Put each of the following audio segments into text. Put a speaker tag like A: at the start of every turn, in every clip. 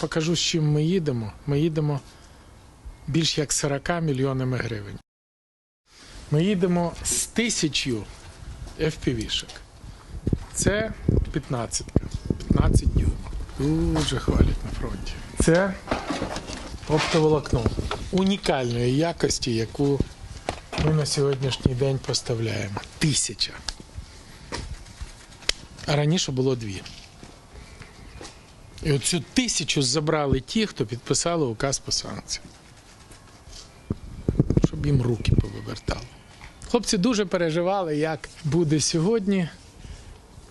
A: Покажу, з чим ми їдемо. Ми їдемо більш як 40 мільйонами гривень. Ми їдемо з тисячю FPV-шок. Це 15. 15 дюймів. Дуже хвалять на фронті. Це оптоволокно унікальної якості, яку ми на сьогоднішній день поставляємо. Тисяча. А раніше було дві. І оцю тисячу забрали ті, хто підписали указ по санкціям. Щоб їм руки повивертали. Хлопці дуже переживали, як буде сьогодні,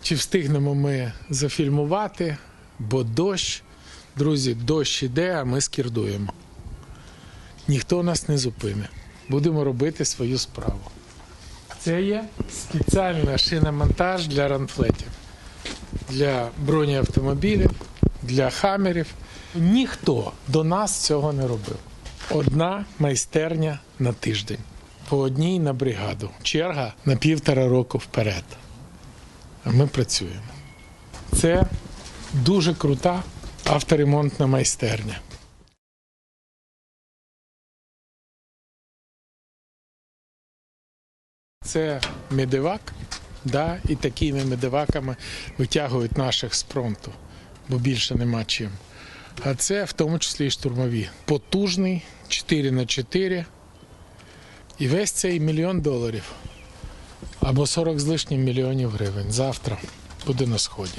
A: чи встигнемо ми зафільмувати, бо дощ, друзі, дощ іде, а ми скірдуємо. Ніхто нас не зупине. Будемо робити свою справу. Це є спеціальний шиномонтаж для ранфлетів, для бронеавтомобілів, для хамерів. Ніхто до нас цього не робив. Одна майстерня на тиждень, по одній на бригаду. Черга на півтора року вперед. А ми працюємо. Це дуже крута авторемонтна майстерня. Це медивак, да, і такими медиваками витягують наших з фронту, бо більше нема чим. А це в тому числі і штурмові. Потужний 4 на 4 І весь цей мільйон доларів або 40 з лишнім мільйонів гривень завтра буде на сході.